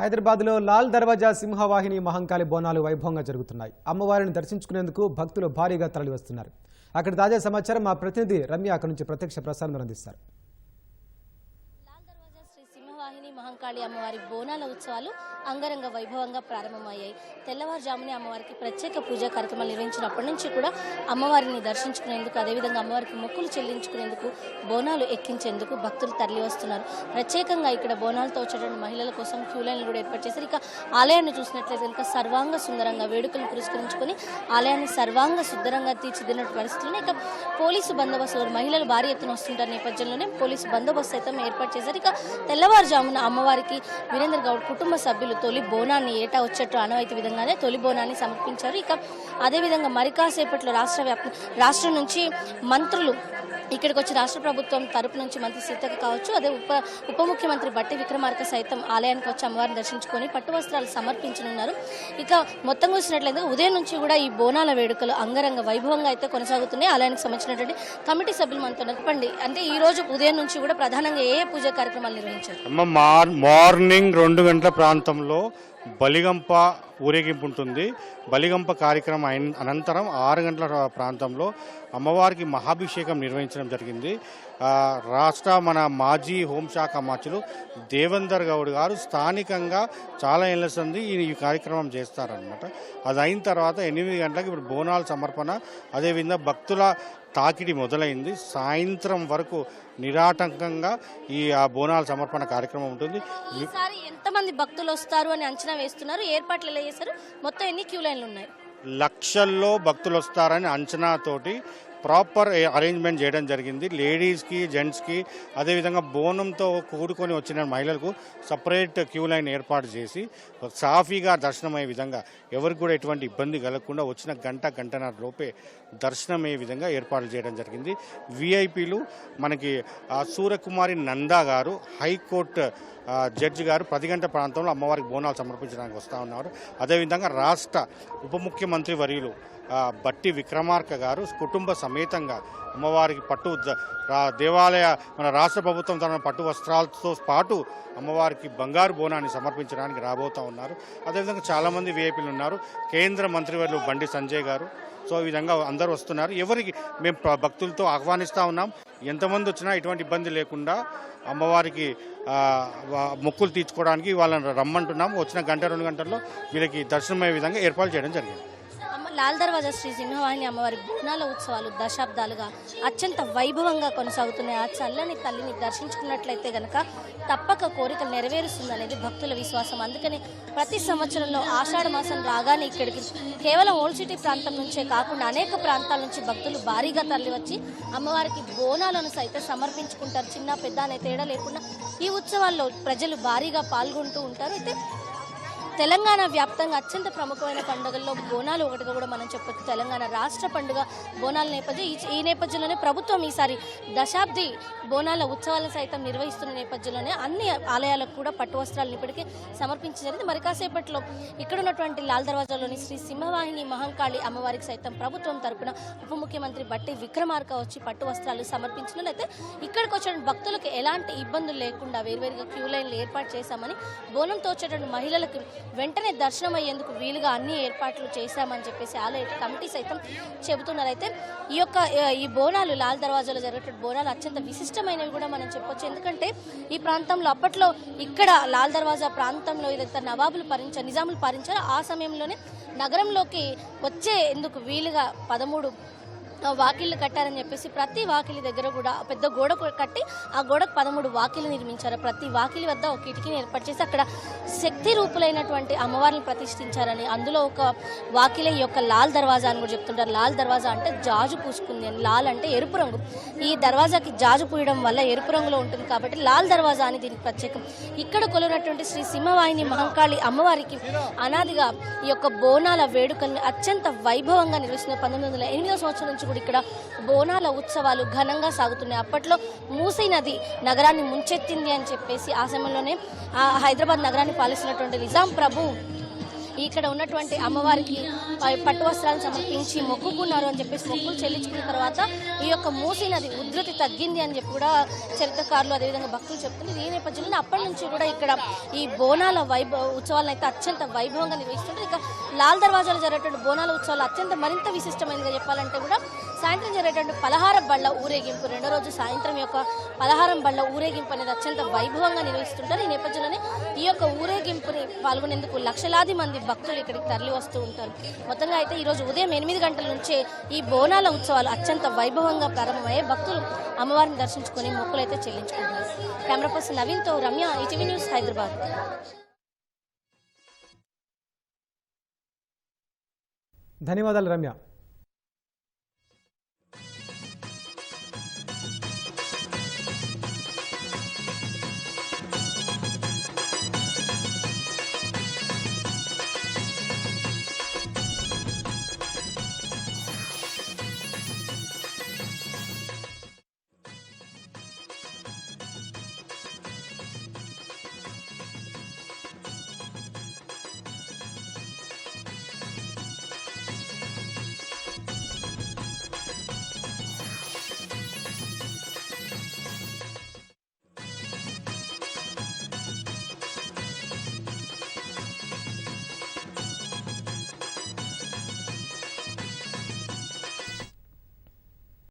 హైదరాబాద్లో లాల్ దర్వాజా సింహవాహిని మహంకాళి బోనాలు వైభవంగా జరుగుతున్నాయి. అమ్మవారిని దర్శించుకునేందుకు భక్తులు భారీగా తరలివస్తున్నారు. అక్కడ తాజా సమాచారం మా ప్రతినిధి రమ్య అక్కడి నుంచి ప్రత్యక్ష ప్రసారం అందిస్తారు. వాహిని మహంకాళి అమ్మవారి బోనాల ఉత్సవాలు అంగరంగ వైభవంగా ప్రారంభమయ్యాయి. తెల్లవారుజామునే అమ్మవారికి ప్రత్యేక పూజా కార్యక్రమాలు నిర్వహించినప్పటి నుంచి కూడా అమ్మవారిని దర్శించుకునేందుకు అదేవిధంగా అమ్మవారికి మొక్కులు చెల్లించుకునేందుకు బోనాలు ఎక్కించేందుకు భక్తులు తరలి వస్తున్నారు ప్రత్యేకంగా ఇక్కడ బోనాలతో వచ్చేటువంటి మహిళల కోసం క్యూ లైన్లు కూడా ఏర్పాటు చేశారు. ఇక ఆలయాన్ని చూసినట్లయితే కనుక సర్వాంగ సుందరంగా వేడుకలు పురస్కరించుకొని ఆలయాన్ని సర్వాంగ సుందరంగా తీర్చిదిన పరిస్థితుల్లో ఇక పోలీసు బందోబస్తు మహిళలు భారీ ఎత్తున వస్తుంటారు నేపథ్యంలోనే పోలీసు బందోబస్తు సైతం ఏర్పాటు చేశారు. ఇక తెల్లవారుజామున అమ్మవారికి వీరేంద్ర గౌడ్ కుటుంబ సభ్యులు తొలి బోనాన్ని ఏటా వచ్చేట్టు అనవైతే విధంగానే తొలి బోనాన్ని సమర్పించారు. ఇక అదేవిధంగా మరి కాసేపట్లో రాష్ట్ర వ్యాప్త రాష్ట్రం నుంచి మంత్రులు ఇక్కడికి వచ్చి రాష్ట్ర ప్రభుత్వం తరపు నుంచి మంత్రి సీతక్క కావచ్చు అదే ఉప ఉప ముఖ్యమంత్రి బట్టి విక్రమార్క సైతం ఆలయానికి వచ్చి అమ్మవారిని దర్శించుకొని పట్టు వస్త్రాలు సమర్పించనున్నారు. ఇక మొత్తం చూసినట్లయితే ఉదయం నుంచి కూడా ఈ బోనాల వేడుకలు అంగరంగ వైభవంగా అయితే కొనసాగుతున్నాయి. ఆలయానికి సంబంధించినటువంటి కమిటీ సభ్యులు మనతో చెప్పండి అంటే ఈ రోజు ఉదయం నుంచి కూడా ప్రధానంగా ఏ పూజా కార్యక్రమాలు నిర్వహించారు? మార్ మార్నింగ్ రెండు గంటల ప్రాంతంలో బలిగంప ఊరేగింపు ఉంటుంది బలిగంప కార్యక్రమం అయిన అనంతరం ఆరు గంటల ప్రాంతంలో అమ్మవారికి మహాభిషేకం నిర్వహించడం జరిగింది. రాష్ట్ర మన మాజీ హోంశాఖ మంత్రులు దేవేందర్ గౌడ్ గారు స్థానికంగా చాలా ఏళ్ళ ఈ ఈ కార్యక్రమం చేస్తారనమాట అది అయిన తర్వాత ఎనిమిది గంటలకు ఇప్పుడు బోనాల సమర్పణ. అదేవిధంగా భక్తుల తాకిడి మొదలైంది. సాయంత్రం వరకు నిరాటంకంగా ఈ ఆ బోనాల సమర్పణ కార్యక్రమం ఉంటుంది. ఎంతమంది భక్తులు వస్తారు అని అంచనా వేస్తున్నారు? ఏర్పాట్లు ఎలా చేశారు? మొత్తం ఎన్ని క్యూ లైన్లు ఉన్నాయి? లక్షల్లో భక్తులు వస్తారని అంచనాతోటి ప్రాపర్ అరేంజ్మెంట్ చేయడం జరిగింది. లేడీస్కి జెంట్స్కి అదేవిధంగా బోనంతో కూడుకొని వచ్చిన మహిళలకు సపరేట్ క్యూ లైన్ ఏర్పాటు చేసి సాఫీగా దర్శనమయ్యే విధంగా ఎవరికి కూడా ఎటువంటి ఇబ్బంది కలగకుండా వచ్చిన గంట గంటన్నర లోపే దర్శనమయ్యే విధంగా ఏర్పాట్లు చేయడం జరిగింది. విఐపీలు మనకి సూర్యకుమారి నందా గారు హైకోర్టు జడ్జి గారు పది గంటల ప్రాంతంలో అమ్మవారికి బోనాలు సమర్పించడానికి వస్తూ ఉన్నారు. అదేవిధంగా రాష్ట్ర ఉప ముఖ్యమంత్రి వర్యులు బట్టి విక్రమార్క గారు కుటుంబ సమేతంగా అమ్మవారికి పట్టు దేవాలయ మన రాష్ట్ర ప్రభుత్వం తన పట్టు వస్త్రాలతో పాటు అమ్మవారికి బంగారు బోనాన్ని సమర్పించడానికి రాబోతూ ఉన్నారు. అదేవిధంగా చాలామంది విఐపీలు ఉన్నారు. కేంద్ర మంత్రివర్యులు బండి సంజయ్ గారు. సో ఈ విధంగా అందరూ వస్తున్నారు. ఎవరికి మేము భక్తులతో ఆహ్వానిస్తూ ఉన్నాం. ఎంతమంది వచ్చినా ఎటువంటి ఇబ్బంది లేకుండా అమ్మవారికి మొక్కులు తీర్చుకోవడానికి వాళ్ళని రమ్మంటున్నాం. వచ్చిన గంట రెండు గంటల్లో వీళ్ళకి దర్శనమయ్యే విధంగా ఏర్పాటు చేయడం జరిగింది. లాల్ దర్వాజా శ్రీ సింహవాహిని అమ్మవారి బోనాల ఉత్సవాలు దశాబ్దాలుగా అత్యంత వైభవంగా కొనసాగుతున్నాయి. ఆ చల్లని తల్లిని దర్శించుకున్నట్లయితే గనక తప్పక కోరికలు నెరవేరుస్తుందనేది భక్తుల విశ్వాసం. అందుకని ప్రతి సంవత్సరంలో ఆషాఢ మాసం రాగానే ఇక్కడికి కేవలం ఓల్డ్ సిటీ ప్రాంతం నుంచే కాకుండా అనేక ప్రాంతాల నుంచి భక్తులు భారీగా తరలివచ్చి అమ్మవారికి బోనాలను సైతం సమర్పించుకుంటారు. చిన్న పెద్ద అనే తేడా లేకుండా ఈ ఉత్సవాల్లో ప్రజలు భారీగా పాల్గొంటూ ఉంటారు. అయితే తెలంగాణ వ్యాప్తంగా అత్యంత ప్రముఖమైన పండుగల్లో బోనాలు ఒకటిగా కూడా మనం చెప్పొచ్చు. తెలంగాణ రాష్ట్ర పండుగ బోనాల నేపథ్యం. ఈ- ఈ నేపథ్యంలోనే ప్రభుత్వం ఈసారి దశాబ్ది బోనాల ఉత్సవాలను సైతం నిర్వహిస్తున్న నేపథ్యంలోనే అన్ని ఆలయాలకు కూడా పట్టు వస్త్రాలను ఇప్పటికే సమర్పించడం జరిగింది. మరి కాసేపట్లో ఇక్కడ ఉన్నటువంటి లాల్ దర్వాజాలోని శ్రీ సింహవాహిని మహంకాళి అమ్మవారికి సైతం ప్రభుత్వం తరపున ఉప ముఖ్యమంత్రి బట్టి విక్రమార్క వచ్చి పట్టు వస్త్రాలు సమర్పించినట్లయితే ఇక్కడికి వచ్చిన భక్తులకు ఎలాంటి ఇబ్బందులు లేకుండా వేరువేరుగా క్యూ లైన్లు ఏర్పాటు చేశామని బోనంతో వచ్చేటువంటి మహిళలకు వెంటనే దర్శనం అయ్యేందుకు వీలుగా అన్ని ఏర్పాట్లు చేశామని చెప్పేసి ఆలయ కమిటీ సైతం చెబుతున్నారైతే ఈ యొక్క ఈ బోనాలు లాల్ దర్వాజాలో జరిగేటువంటి బోనాలు అత్యంత విశిష్టమైనవి కూడా మనం చెప్పొచ్చు. ఎందుకంటే ఈ ప్రాంతంలో అప్పట్లో ఇక్కడ లాల్ దర్వాజా ప్రాంతంలో ఏదైతే నవాబులు పాలించారు నిజాములు పాలించారో ఆ సమయంలోనే నగరంలోకి వచ్చే ఎందుకు వీలుగా పదమూడు వాకిళ్ళు కట్టారని చెప్పేసి ప్రతి వాకిలి దగ్గర కూడా పెద్ద గోడ కట్టి ఆ గోడకు పదమూడు వాకిలు నిర్మించారు. ప్రతి వాకిలి వద్ద ఒక కిటికీని ఏర్పాటు చేసి అక్కడ శక్తి రూపులైనటువంటి అమ్మవారిని ప్రతిష్ఠించారని అందులో ఒక వాకిలే ఈ యొక్క లాల్ దర్వాజా అని కూడా చెప్తుంటారు. లాల్ దర్వాజా అంటే జాజు పూసుకుంది అని. లాల్ అంటే ఎరుపు రంగు. ఈ దర్వాజాకి జాజు పూయడం వల్ల ఎరుపు రంగులో ఉంటుంది కాబట్టి లాల్ దర్వాజా అని దీనికి ప్రత్యేకం. ఇక్కడ కొలినటువంటి శ్రీ సింహవాహిని మహంకాళి అమ్మవారికి అనాదిగా ఈ యొక్క బోనాల వేడుకల్ని అత్యంత వైభవంగా నిర్వహిస్తున్న పంతొమ్మిది వందల ఎనిమిదో సంవత్సరం నుంచి కూడా ఇక్కడ బోనాల ఉత్సవాలు ఘనంగా సాగుతున్నాయి. అప్పట్లో మూసీ నది నగరాన్ని ముంచెత్తింది అని చెప్పేసి ఆ సమయంలోనే ఆ హైదరాబాద్ నగరాన్ని పాలిస్తున్నటువంటి నిజాం ప్రభు ఇక్కడ ఉన్నటువంటి అమ్మవారికి పట్టు వస్త్రాలను సమర్పించి మొక్కుకున్నారు అని చెప్పేసి మొక్కులు చెల్లించుకున్న తర్వాత ఈ యొక్క మూసీ నది ఉధృతి తగ్గింది అని చెప్పి కూడా చరిత్రకారులు అదేవిధంగా భక్తులు చెప్తున్నారు. ఈ నేపథ్యంలో అప్పటి నుంచి కూడా ఇక్కడ ఈ బోనాల వైభవ ఉత్సవాలను అయితే అత్యంత వైభవంగా నిర్వహిస్తుంటారు. ఇక లాల్ దర్వాజాలో జరిగేటువంటి బోనాల ఉత్సవాలు అత్యంత మరింత విశిష్టమైనదిగా చెప్పాలంటే కూడా సాయంత్రం జరిగేటువంటి పలహారం బళ్ళ ఊరేగింపు రెండో రోజు సాయంత్రం యొక్క పలహారం బళ్ళ ఊరేగింపు అనేది అత్యంత వైభవంగా నిర్వహిస్తుంటారు. ఈ నేపథ్యంలోనే ఈ యొక్క ఊరేగింపుని పాల్గొనేందుకు లక్షలాది మంది భక్తులు ఇక్కడికి తరలి వస్తూ ఉంటారు. మొత్తంగా అయితే ఈరోజు ఉదయం ఎనిమిది గంటల నుంచే ఈ బోనాల ఉత్సవాలు అత్యంత వైభవంగా ప్రారంభమయ్యే భక్తులు అమ్మవారిని దర్శించుకుని మొక్కులు అయితే చెల్లించుకుంటారు కెమెరా పర్సన్ నవీన్తో రమ్య ఈటీవీ న్యూస్ హైదరాబాద్. ధన్యవాదాలు రమ్య.